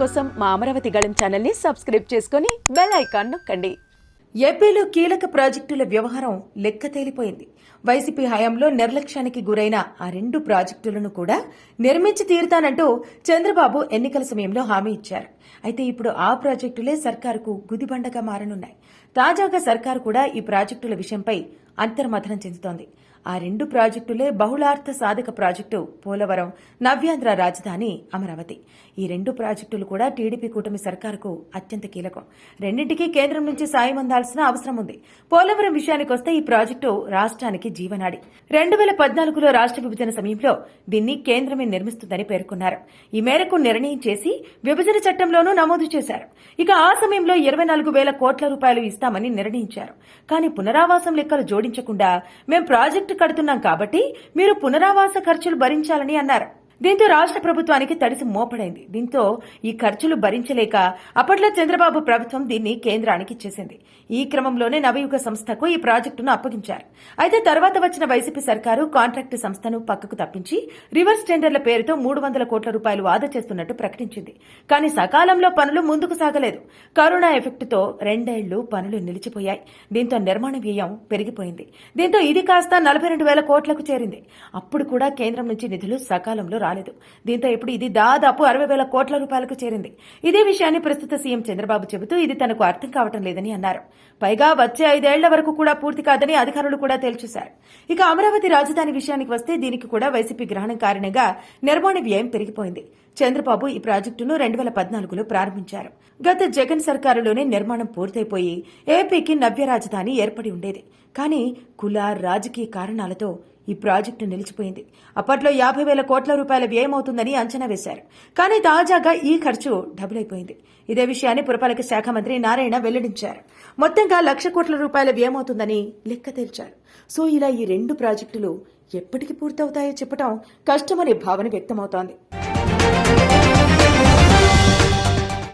కోసం మా అమరావతి గళం ఛానల్ని సబ్స్క్రైబ్ చేసుకుని బెల్ ఐకాన్ నొక్కండి. ఏపీలో కీలక ప్రాజెక్టుల వ్యవహారం లెక్క తేలిపోయింది. వైసీపీ హయాంలో నిర్లక్ష్యానికి గురైన ఆ రెండు ప్రాజెక్టులను కూడా నిర్మించి తీరుతానంటూ చంద్రబాబు ఎన్నికల సమయంలో హామీ ఇచ్చారు. అయితే ఇప్పుడు ఆ ప్రాజెక్టులే సర్కారుకు గుదిబండగా మారనున్నాయి. తాజాగా సర్కారు కూడా ఈ ప్రాజెక్టుల విషయంపై అంతర్మథనం చెందుతోంది. ఆ రెండు ప్రాజెక్టులే బహుళార్థ సాధక ప్రాజెక్టు పోలవరం నవ్యాంధ్ర రాజధాని అమరావతి. ఈ రెండు ప్రాజెక్టులు కూడా టీడీపీ కూటమి సర్కారుకు అత్యంత కీలకం. రెండింటికి కేంద్రం నుంచి సాయం అందాల్సిన అవసరం ఉంది. పోలవరం విషయానికి వస్తే ఈ ప్రాజెక్టు రాష్ట్రానికి జీవనాడి. రెండు వేల పద్నాలుగులో రాష్ట్ర విభజన సమయంలో దీన్ని కేంద్రమే నిర్మిస్తుందని పేర్కొన్నారు. ఈ మేరకు నిర్ణయం చేసి విభజన చట్టంలోనూ నమోదు చేశారు. ఇక ఆ సమయంలో ఇరవై నాలుగు వేల కోట్ల రూపాయలు ఇస్తామని నిర్ణయించారు. కానీ పునరావాసం లెక్కలు జోడించకుండా మేం ప్రాజెక్టు కడుతున్నాం కాబట్టి మీరు పునరావాస ఖర్చులు భరించాలని అన్నారు. దీంతో రాష్ట్ర ప్రభుత్వానికి తడిసి మోపడైంది. దీంతో ఈ ఖర్చులు భరించలేక అప్పట్లో చంద్రబాబు ప్రభుత్వం దీన్ని కేంద్రానికి ఇచ్చేసింది. ఈ క్రమంలోనే నవయుగ సంస్థకు ఈ ప్రాజెక్టును అప్పగించారు. అయితే తర్వాత వచ్చిన వైసీపీ సర్కారు కాంట్రాక్టు సంస్థను పక్కకు తప్పించి రివర్స్ టెండర్ల పేరుతో మూడు వందల కోట్ల రూపాయలు ఆదా చేస్తున్నట్టు ప్రకటించింది. కానీ సకాలంలో పనులు ముందుకు సాగలేదు. కరోనా ఎఫెక్టుతో రెండేళ్ళు పనులు నిలిచిపోయాయి. దీంతో నిర్మాణ వ్యయం పెరిగిపోయింది. దీంతో ఇది కాస్త నలభై రెండు వేల కోట్లకు చేరింది. అప్పుడు కూడా కేంద్రం నుంచి నిధులు సకాలంలో రాలేదు. దీంతో ఇప్పుడు ఇది దాదాపు అరవై వేల కోట్ల రూపాయలకు చేరింది. ఇదే విషయాన్ని ప్రస్తుత సీఎం చంద్రబాబు చెబుతూ ఇది తనకు అర్థం కావటం లేదని అన్నారు. పైగా వచ్చే ఐదేళ్ళ వరకు కూడా పూర్తి కాదని అధికారులు కూడా తేల్చేశారు. ఇక అమరావతి రాజధాని విషయానికి వస్తే దీనికి కూడా వైసీపీ గ్రహణం కారణంగా నిర్మాణ వ్యయం పెరిగిపోయింది. చంద్రబాబు ఈ ప్రాజెక్టును రెండు వేల పద్నాలుగులో ప్రారంభించారు. గత జగన్ సర్కారులోనే నిర్మాణం పూర్తయిపోయి ఏపీకి నవ్య రాజధాని ఏర్పడి ఉండేది. కానీ కుల రాజకీయ కారణాలతో ఈ ప్రాజెక్టు నిలిచిపోయింది. అప్పట్లో యాభై వేల కోట్ల రూపాయల వ్యయమవుతుందని అంచనా వేశారు. కానీ తాజాగా ఈ ఖర్చు డబుల్ అయిపోయింది. ఇదే విషయాన్ని పురపాలక శాఖ మంత్రి నారాయణ వెల్లడించారు. మొత్తంగా లక్ష కోట్ల రూపాయల వ్యయమవుతుందని లెక్క తేల్చారు. సో ఇలా ఈ రెండు ప్రాజెక్టులు ఎప్పటికి పూర్తవుతాయో చెప్పడం కష్టమనే భావన వ్యక్తమవుతోంది.